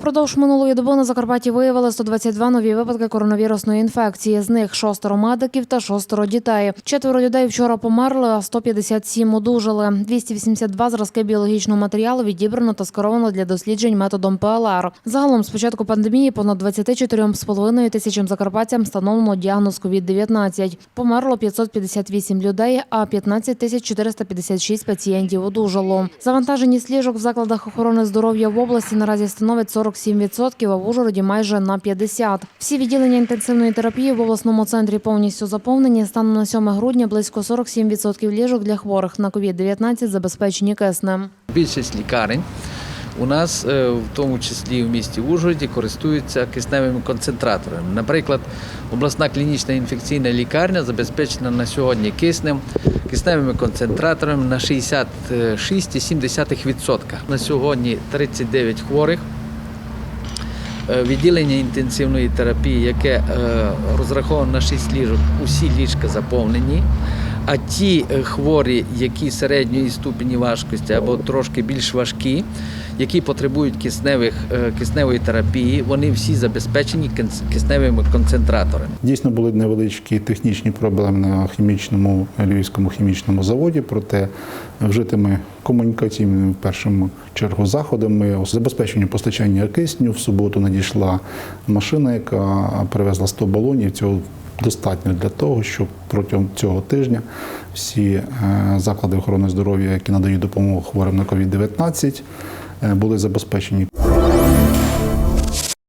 Впродовж минулої доби на Закарпатті виявили 122 нові випадки коронавірусної інфекції. З них шостеро медиків та шостеро дітей. Четверо людей вчора померли, а 157 одужали. 282 зразки біологічного матеріалу відібрано та скеровано для досліджень методом ПЛР. Загалом з початку пандемії понад 24,5 тисячам закарпатцям встановлено діагноз COVID-19. Померло 558 людей, а 15 тисяч 456 пацієнтів одужало. Завантаженість ліжок в закладах охорони здоров'я в області наразі становить 47%, а в Ужгороді майже на 50%. Всі відділення інтенсивної терапії в обласному центрі повністю заповнені. Станом на 7 грудня близько 47% ліжок для хворих на COVID-19 забезпечені киснем. Більшість лікарень у нас, е, в тому числі в місті Ужгороді, користуються кисневими концентраторами. Наприклад, обласна клінічна інфекційна лікарня забезпечена на сьогодні киснем, кисневими концентраторами на 66,7%. На сьогодні 39 хворих. Е, Відділення інтенсивної терапії, яке е, розраховано на 6 ліжок, усі ліжка заповнені. А ті е, хворі, які середньої ступені важкості або трошки більш важкі, які потребують кисневих, е, кисневої терапії, вони всі забезпечені кисневими концентраторами. Дійсно були невеличкі технічні проблеми на хімічному львівському хімічному заводі, проте вжитими комунікаційними в першому чергу заходами забезпечення постачання кисню. В суботу надійшла машина, яка привезла 100 балонів. Цього достатньо для того, щоб протягом цього тижня всі е, заклади охорони здоров'я, які надають допомогу хворим на COVID-19, е, були забезпечені.